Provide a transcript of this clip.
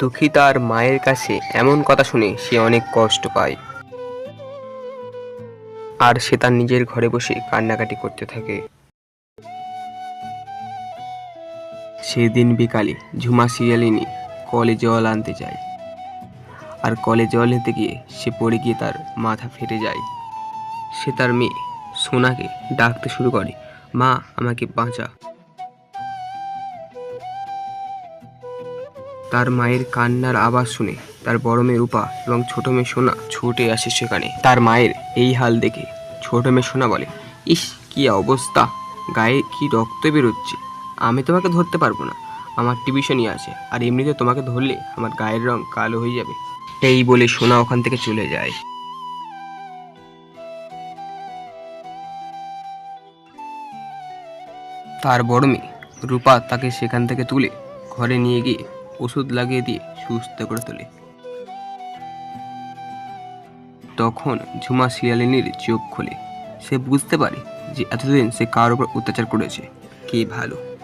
দুঃখী তার মায়ের কাছে এমন কথা শুনে সে অনেক কষ্ট পায়। আর সে তার নিজের ঘরে বসে কান্নাকাটি করতে থাকে। সেদিন বিকালে ঝুমা সিরিয়ালিনী কলে জল আনতে যায়। আর কলে জল নিতে গিয়ে সে পড়ে গিয়ে তার মাথা ফেটে যায়। সে তার মেয়ে সোনাকে ডাকতে শুরু করে, মা, আমাকে বাঁচা। তার মায়ের কান্নার আওয়াজ শুনে তার বড় মেয়ে রূপা এবং ছোট মেয়ে সোনা ছুটে আসে সেখানে। তার মায়ের এই হাল দেখে ছোট মেয়ে সোনা বলে, ইস, কি অবস্থা? গায়ে কি রক্ত বেরোচ্ছে? আমি তোমাকে ধরতে পারব না। আমার টিউশনই আছে, আর এমনিতে তোমাকে ধরলে আমার গায়ের রং কালো হয়ে যাবে। এই বলে সোনা ওখান থেকে চলে যায়। তার বড় মেয়ে রূপা তাকে সেখান থেকে তুলে ঘরে নিয়ে গিয়ে ওষুধ লাগিয়ে দিয়ে সুস্থ করে তোলে। তখন ঝুমা শিয়ালিনীর চোখ খোলে। সে বুঝতে পারে যে এতদিন সে কার উপর অত্যাচার করেছে। কে ভালো?